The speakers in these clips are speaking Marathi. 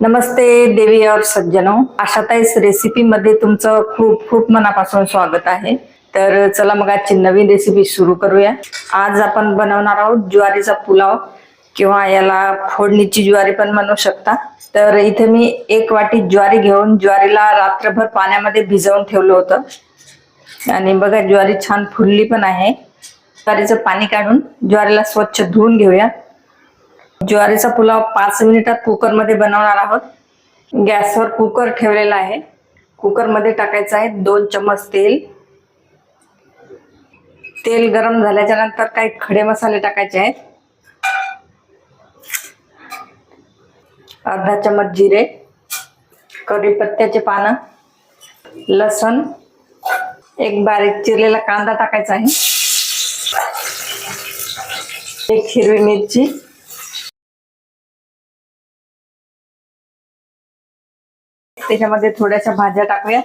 नमस्ते देवी और सज्जनो आशाताईस रेसिपी मध्ये तुमचं खूप खूप मनापासून स्वागत आहे. तर चला मग आजची नवीन रेसिपी सुरू करूया. आज आपण बनवणार आहोत ज्वारीचा पुलाव किंवा याला फोडणीची ज्वारी पण म्हणू शकता. तर इथे मी एक वाटी ज्वारी घेऊन ज्वारीला रात्रभर पाण्यामध्ये भिजवून ठेवलं होतं. आणि बघा ज्वारी छान फुलली पण आहे. ज्वारीचं पाणी काढून ज्वारीला स्वच्छ धुवून घेऊया. ज्वारीचा पुलाव पाच मिनिटात कुकरमध्ये बनवणार आहोत. गॅसवर कुकर ठेवलेला आहे. कुकरमध्ये टाकायचं आहे दोन चम्मच तेल. तेल गरम झाल्याच्यानंतर काही खडे मसाले टाकायचे आहेत. अर्धा चम्मच जिरे कढीपत्त्याचे पानं लसण एक बारीक चिरलेला कांदा टाकायचा आहे. एक हिरवी मिरची त्याच्यामध्ये थोड्याशा भाज्या टाकूया.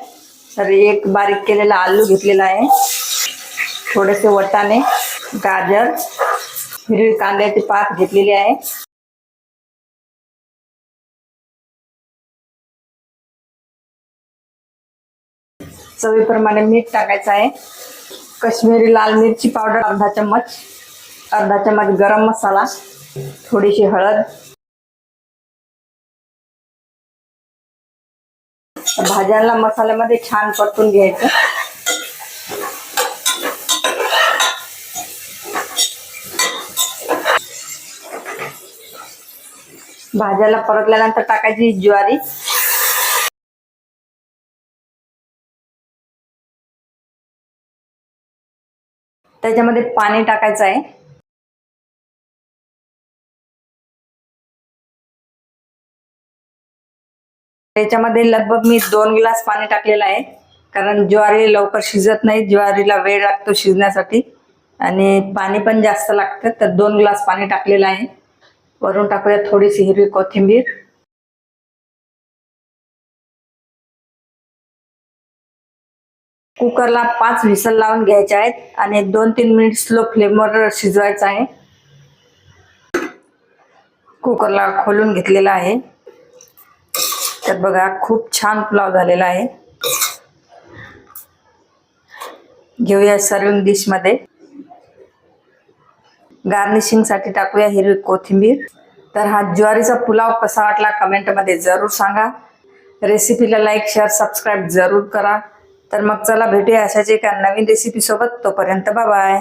तर एक बारीक केलेला आलू घेतलेला आहे. थोडेसे वटाणे गाजर हिरवी कांद्याची पात घेतलेली आहे. चवीप्रमाणे मीठ टाकायचं आहे. कश्मीरी लाल मिरची पावडर अर्धा चम्मच. अर्धा चम्मच गरम मसाला थोडीशी हळद भाज्यांना मसाल्यामध्ये छान परतून घ्यायचं. भाज्याला परतल्यानंतर टाकायची ज्वारी. त्याच्यामध्ये पाणी टाकायचं आहे. त्याच्यामध्ये लगभग मी दोन ग्लास पाणी टाकलेलं आहे. कारण ज्वारी लवकर शिजत नाही ज्वारीला वेळ लागतो शिजण्यासाठी. आणि पाणी पण जास्त लागतं तर दोन ग्लास पाणी टाकलेलं आहे. वरून टाकूया थोडीशी हिरवी कोथिंबीर. कुकरला पाच व्हिसल लावून घ्यायचे आहेत आणि दोन तीन मिनिट स्लो फ्लेमवर शिजवायचं आहे. कुकरला खोलून घेतलेला आहे. तर बघा खूप छान पुलाव झालेला आहे. घेऊया सर्विंग डिशमध्ये. गार्निशिंगसाठी टाकूया हिरवी कोथिंबीर. तर हा ज्वारीचा पुलाव कसा वाटला कमेंटमध्ये जरूर सांगा. रेसिपीला लाईक शेअर सबस्क्राईब जरूर करा. तर मग चला भेटूया अशाच एका नवीन रेसिपी सोबत. तोपर्यंत बाय